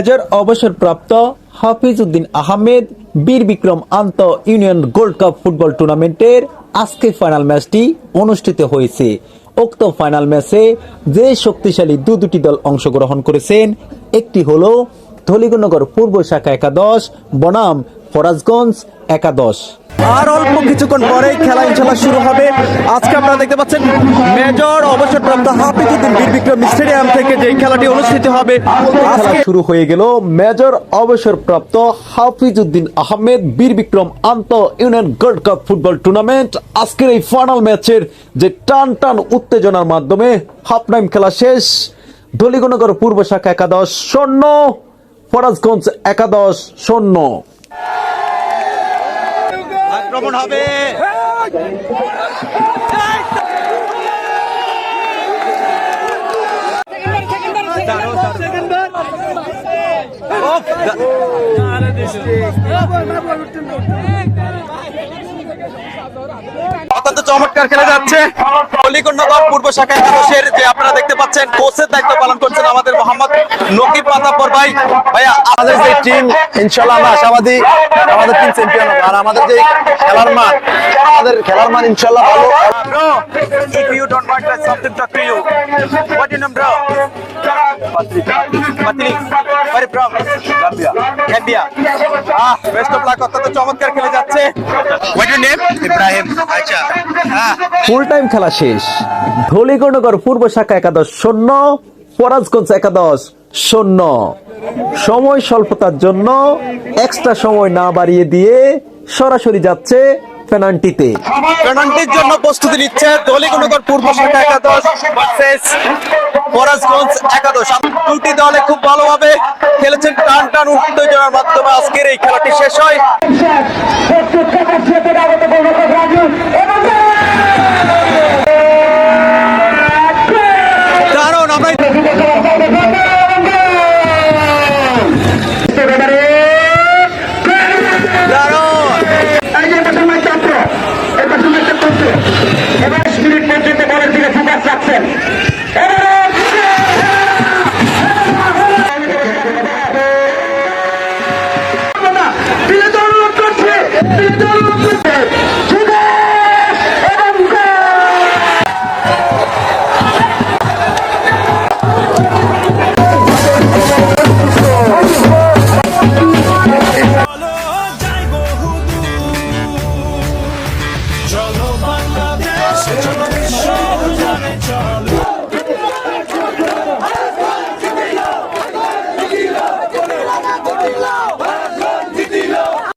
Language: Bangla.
মেজর অবসরপ্রাপ্ত হাফিজ উদ্দিন আহমেদ, বীর বিক্রম আন্ত ইউনিয়ন গোল্ড কাপ ফুটবল টুর্নামেন্টের আজকে ফাইনাল ম্যাচটি অনুষ্ঠিত হয়েছে। উক্ত ফাইনাল ম্যাচে যে শক্তিশালী দু দুটি দল অংশগ্রহণ করেছেন, একটি হল ধলিগুনগর পূর্ব শাখা একাদশ, বনাম ফরাজগঞ্জ একাদশ। আর অল্প কিছুক্ষণ পরেই খেলা ইনশাল্লাহ শুরু হবে। আজকে আপনারা দেখতে পাচ্ছেন, মেজর অবসরপ্রাপ্ত হাফিজুদ্দিন বীর বিক্রম স্টেডিয়াম থেকে যে খেলাটি অনুষ্ঠিত হবে, আজকে শুরু হয়ে গেল মেজর অবসরপ্রাপ্ত হাফিজউদ্দিন আহমেদ বীর বিক্রম আন্ত union gold cup football tournament. আজকের এই ফাইনাল ম্যাচের যে টান টান উত্তেজনার মাধ্যমে হাফ টাইম খেলা শেষ। ধলিগনগর পূর্ব শাখা একাদশ শূন্য ফরাজগঞ্জ একাদশ শূন্য আক্রমণ হবে? অত্যন্ত চমৎকার খেলা যাচ্ছে। অলিকন্যগর পূর্ব শাখা একাদশের যে আপনারা দেখতে পাচ্ছেন কোচের দায়িত্ব পালন করছেন আমাদের মোহাম্মদ নকিব পাতাপর ভাই। ভাইয়া আমাদের যে টিম ইনশাল্লাহ আমরা আশাবাদী আমাদের টিম চ্যাম্পিয়ন হবে। আর আমাদের যে খেলার মান আমাদের খেলার মান ইনশাল্লাহ ভালো। If you don't to something talk to you, what your name, bro? Patrik. Where you from? Gambia. Gambia. Ah, best of luck. অত্যন্ত চমৎকার খেলে যাচ্ছে What your name? ইব্রাহিম আচ্ছা ফুল টাইম খেলা শেষ ধলিগণগর পূর্ব শাখা একাদশ শূন্য পরাজগঞ্জ একাদশ শূন্য সময় স্বল্পতার জন্য এক্সট্রা সময় না বাড়িয়ে দিয়ে সরাসরি যাচ্ছে পেনাল্টিতে। পেনাল্টির জন্য প্রস্তুতি নিচ্ছে দলিগণগর পূর্ব শাখা একাদশ ভার্সেস পরাজগঞ্জ একাদশ। দুটি দলে খুব ভালোভাবে খেলেছেন টান টান উত্তেজনার মাধ্যমে। আজকের এই খেলাটি শেষ হয়। Yeah.